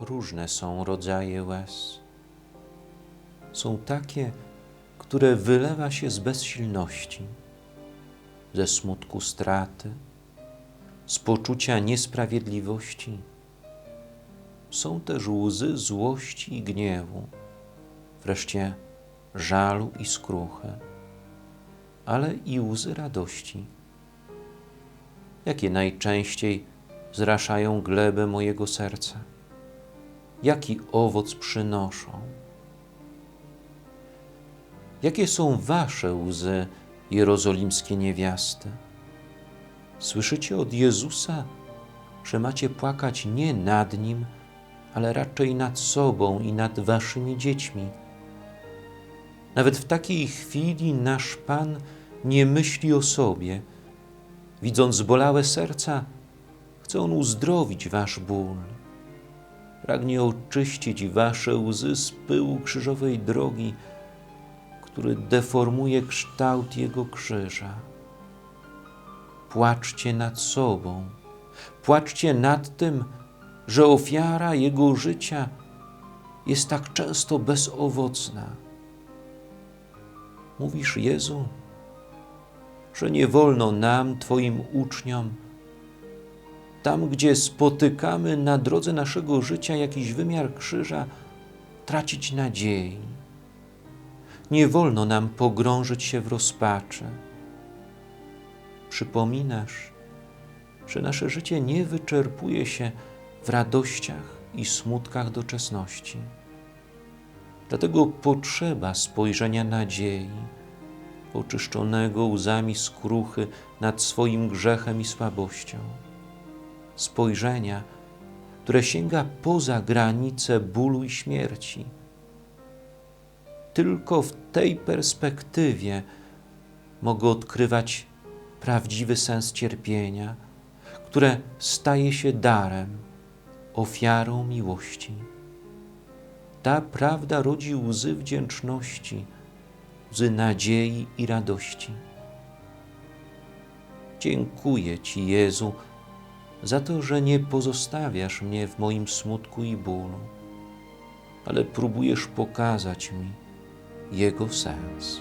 Różne są rodzaje łez. Są takie, które wylewa się z bezsilności, ze smutku straty, z poczucia niesprawiedliwości. Są też łzy złości i gniewu, wreszcie żalu i skruchy, ale i łzy radości, jakie najczęściej zraszają glebę mojego serca. Jaki owoc przynoszą? Jakie są wasze łzy, jerozolimskie niewiasty? Słyszycie od Jezusa, że macie płakać nie nad Nim, ale raczej nad sobą i nad waszymi dziećmi. Nawet w takiej chwili nasz Pan nie myśli o sobie. Widząc zbolałe serca, chce On uzdrowić wasz ból. Pragnie oczyścić wasze łzy z pyłu krzyżowej drogi, który deformuje kształt Jego krzyża. Płaczcie nad sobą, płaczcie nad tym, że ofiara Jego życia jest tak często bezowocna. Mówisz, Jezu, że nie wolno nam, Twoim uczniom, tam, gdzie spotykamy na drodze naszego życia jakiś wymiar krzyża, tracić nadziei. Nie wolno nam pogrążyć się w rozpaczy. Przypominasz, że nasze życie nie wyczerpuje się w radościach i smutkach doczesności. Dlatego potrzeba spojrzenia nadziei, oczyszczonego łzami skruchy nad swoim grzechem i słabością. Spojrzenia, które sięga poza granice bólu i śmierci. Tylko w tej perspektywie mogę odkrywać prawdziwy sens cierpienia, które staje się darem, ofiarą miłości. Ta prawda rodzi łzy wdzięczności, łzy nadziei i radości. Dziękuję Ci, Jezu, za to, że nie pozostawiasz mnie w moim smutku i bólu, ale próbujesz pokazać mi jego sens.